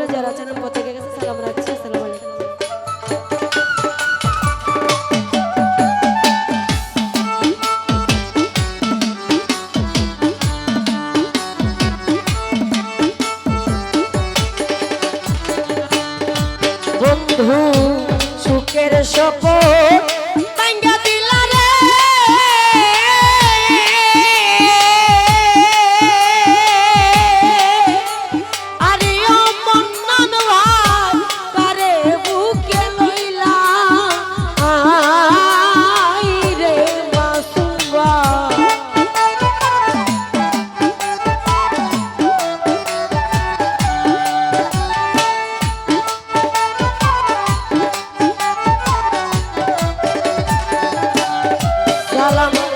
সকলে যারা আছেন পথে গেছে সালাম রাখছি সালাম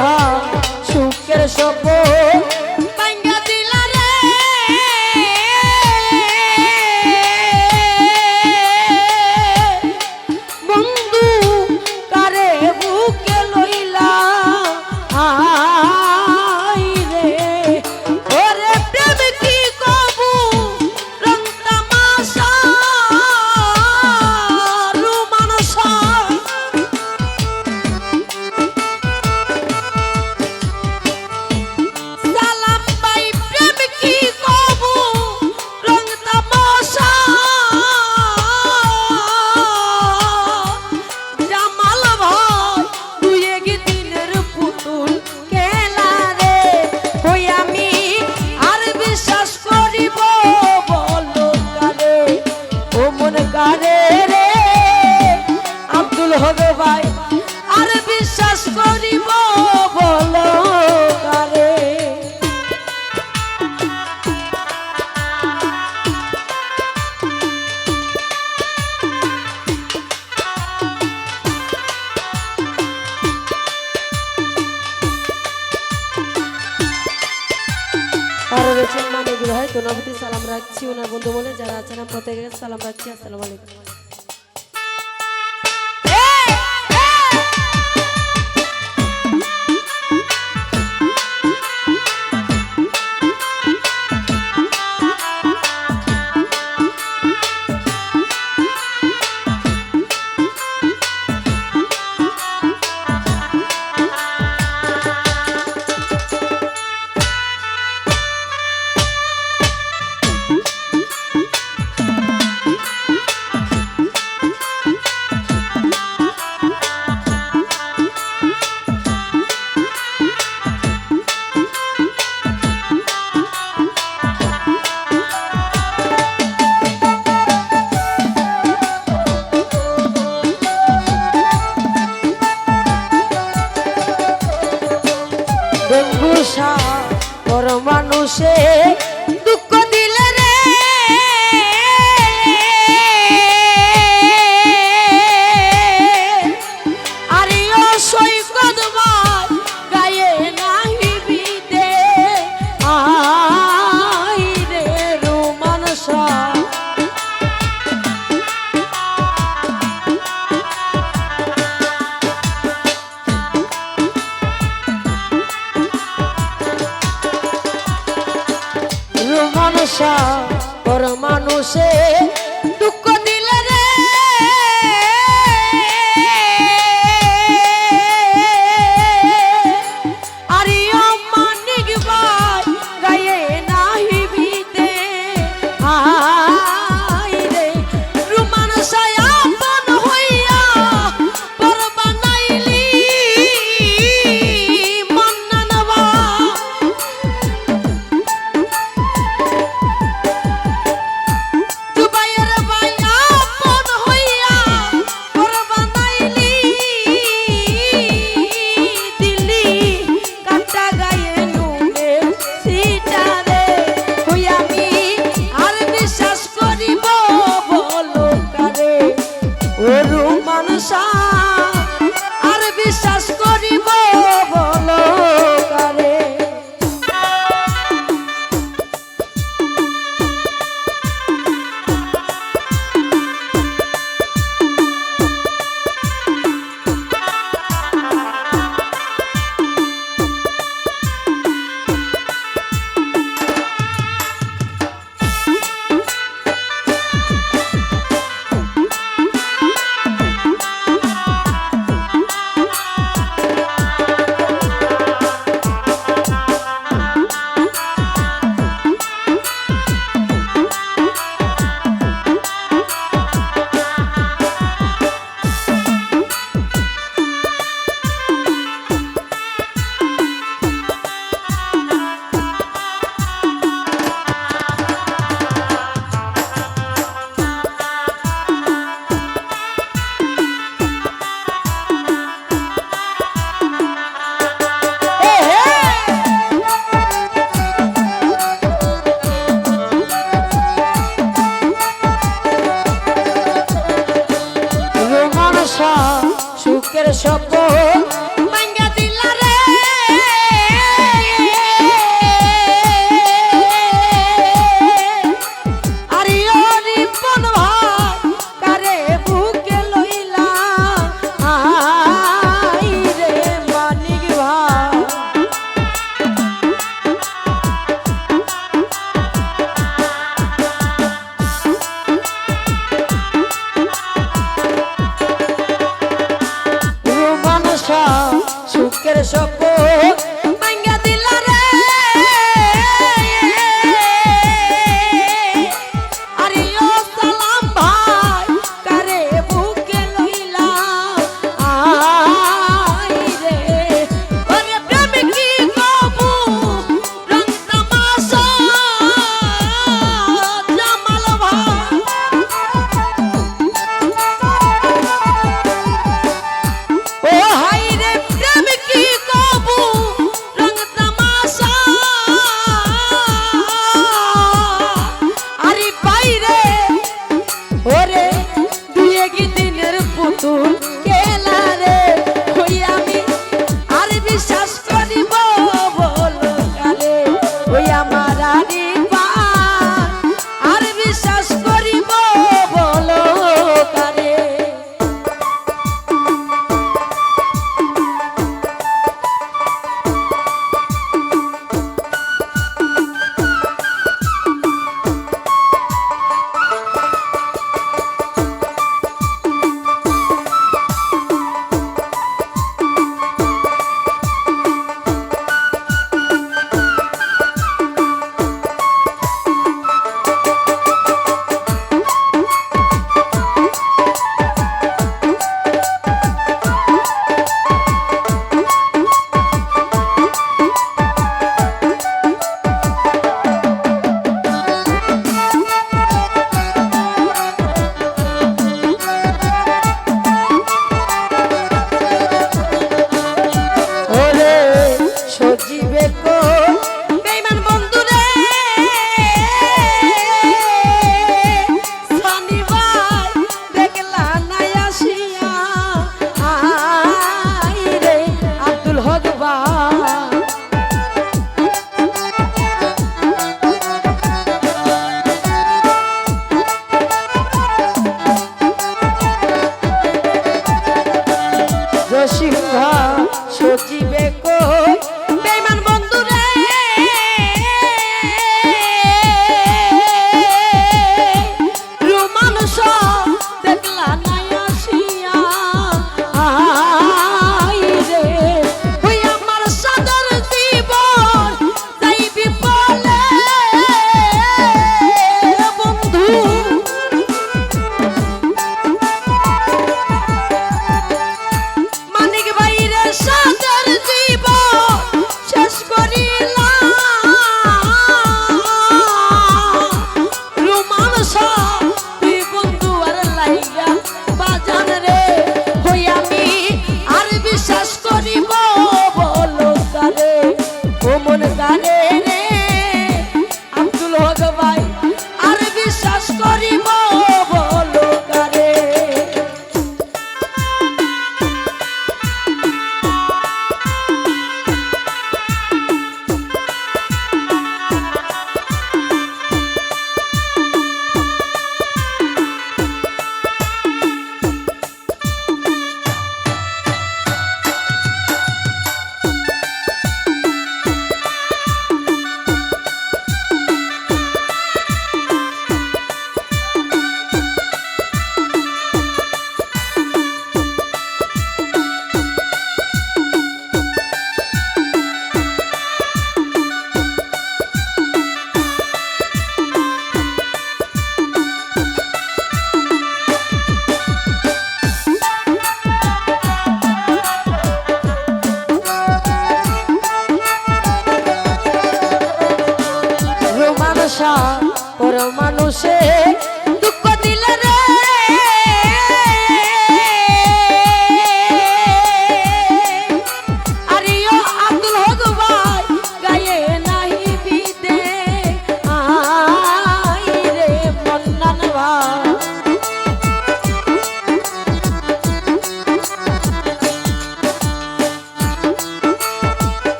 ধন সুখের সপন কারে রে? আব্দুল হবে ভাই গ্রহে কোনাপতি সালাম রাখছি। ওনার বন্ধু বলে যারা আছেন প্রত্যেকের সালাম রাখছি। আসসালামু আলাইকুম। মানুষে স্বপ্ন